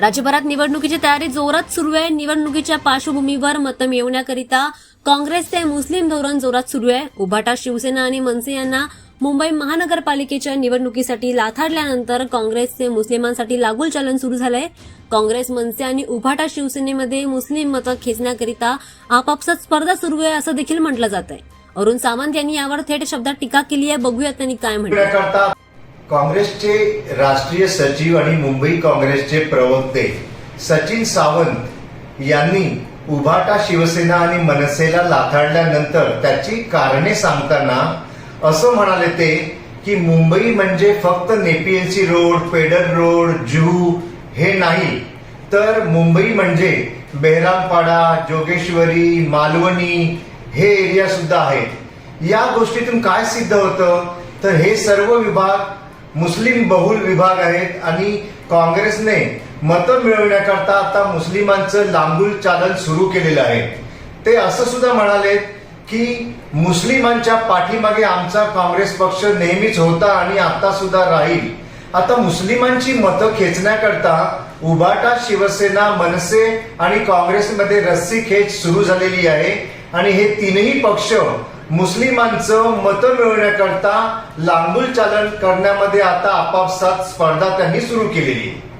राज्यभरात निवडणुकीची तयारी जोरात सुरू आहे. निवडणुकीच्या पार्श्वभूमीवर मतं मिळवण्याकरिता काँग्रेसचे मुस्लिम धोरण जोरात सुरू आहे. उभाटा शिवसेना आणि मनसे यांना मुंबई महानगरपालिकेच्या निवडणुकीसाठी लाथाडल्यानंतर काँग्रेसचे मुस्लिमांसाठी लागूल चलन सुरू झालंय. काँग्रेस मनसे आणि उभाटा शिवसेनेमध्ये मुस्लिम मतं खेचण्याकरिता आपापसात स्पर्धा सुरू आहे असं देखील म्हटलं जात आहे अरुण सावंत यांनी यावर थेट शब्दात टीका केली आहे. बघूयात त्यांनी काय म्हटलं काँग्रेसचे राष्ट्रीय सचिव आणि मुंबई काँग्रेसचे प्रवक्ते सचिन सावंत यांनी उभाटा शिवसेना आणि मनसेला लाथाडल्यानंतर त्याची कारणे सांगताना असं म्हणाले ते की मुंबई म्हणजे फक्त Nepean Sea road Peddar road Juhu हे नाही. तर मुंबई म्हणजे बेहरामपाडा जोगेश्वरी मालवणी हे एरिया सुद्धा आहेत. या गोष्टीतून काय सिद्ध होतं? तर हे सर्व विभाग मुस्लिम बहुल विभाग आहेत आणि काँग्रेसने मतं मिळवण्याकरता आता मुस्लिमांचं लांबूल चालन सुरू केलेलं आहे. ते असं सुद्धा म्हणाले की मुस्लिमांच्या पाठीमागे आमचा काँग्रेस पक्ष नेहमीच होता आणि आता सुद्धा राहील. आता मुस्लिमांची मतं खेचण्याकरता उभाटा शिवसेना मनसे आणि काँग्रेसमध्ये रस्सी खेच सुरू झालेली आहे. आणि हे तीनही पक्ष मुस्लिमांचं मतं मिळवण्याकरता लांबूल चालन करण्यामध्ये आता आपापसात स्पर्धा त्यांनी सुरू केलेली. आहे